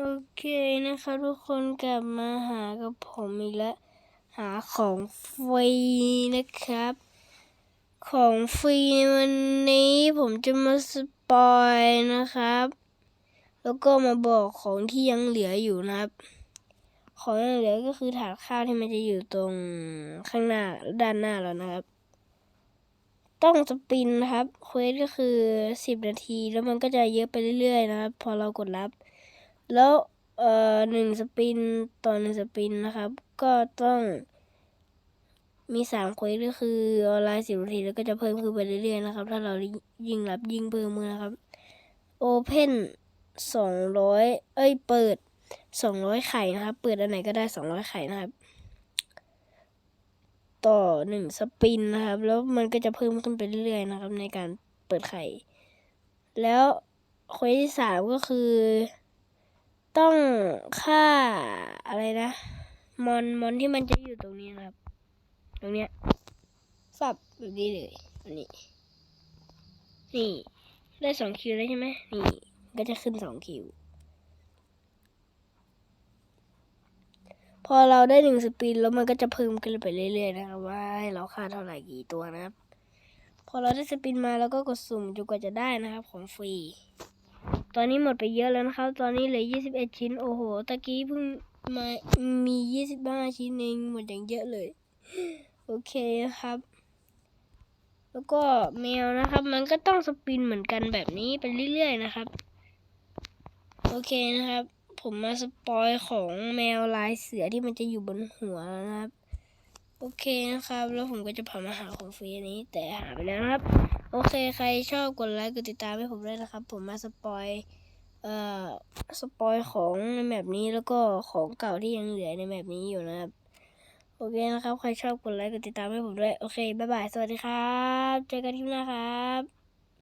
โอเคนะครับทุกคนกลับมาหากับผมอีกแล้ว หาของฟรีนะครับ ของฟรีในวันนี้ผมจะมาสปอยนะครับ แล้วก็มาบอกของที่ยังเหลืออยู่นะครับ ของยังเหลือก็คือถาดข้าวที่มันจะอยู่ตรงข้างหน้าด้านหน้าเรานะครับ ต้องสปินนะครับเควสก็คือสิบนาที แล้วมันก็จะเยอะไปเรื่อยๆนะครับ พอเรากดรับ แล้วเอ่อหนึ่งสปินต่อหนึ่งสปินนะครับ ก็ต้องมีสามเควสก็คือออนไลน์สิบนาทีแล้วก็จะเพิ่มขึ้นไปเรื่อยๆนะครับ ถ้าเรายิ่งรับยิงเพิ่มมือนะครับโอเพนสองร้อยเอ้ย เปิดสองร้อยไข่นะครับ เปิดอันไหนก็ได้สองร้อยไข่นะครับ ต่อหนึ่งสปินนะครับ แล้วมันก็จะเพิ่มขึ้นไปเรื่อยๆนะครับ ในการเปิดไข่ แล้วเควสที่สามก็คือ ต้องฆ่าอะไรนะมอนมอนที่มันจะอยู่ตรงนี้นะครับ ตรงเนี้ยสับแบบนี้เลยอันนี้ นี่ ได้สองคิวแล้วใช่ไหมนี่ก็จะขึ้นสองคิว พอเราได้หนึ่งสปินแล้วมันก็จะเพิ่มขึ้นไปเรื่อยๆนะครับว่าให้เราฆ่าเท่าไหร่กี่ตัวนะครับ พอเราได้สปินมาแล้วก็กดสุ่มจนกว่าจะได้นะครับ ของฟรี ตอนนี้หมดไปเยอะแล้วนะครับ ตอนนี้เหลือ21ชิ้น โอ้โห ตะกี้เพิ่งมามี25ชิ้นเองหมดอย่างเยอะเลย โอเคครับ แล้วก็แมวนะครับ มันก็ต้องสปินเหมือนกันแบบนี้ไปเรื่อยๆนะครับ โอเคนะครับ ผมมาสปอยของแมวลายเสือที่มันจะอยู่บนหัวแล้วนะครับ โอเคนะครับ แล้วผมก็จะพามาหาของฟรีนนี้แต่หาไปแล้วนะครับ โอเคใครชอบกดไลค์กดติดตามให้ผมด้วยนะครับ ผมมาสปอยเอ่อสปอยของในแมปนี้แล้วก็ของเก่าที่ยังเหลือในแมปนี้อยู่นะครับ โอเคนะครับ ใครชอบกดไลค์กดติดตามให้ผมด้วย โอเค บ๊ายบาย สวัสดีครับ เจอกันคลิปหน้าครับ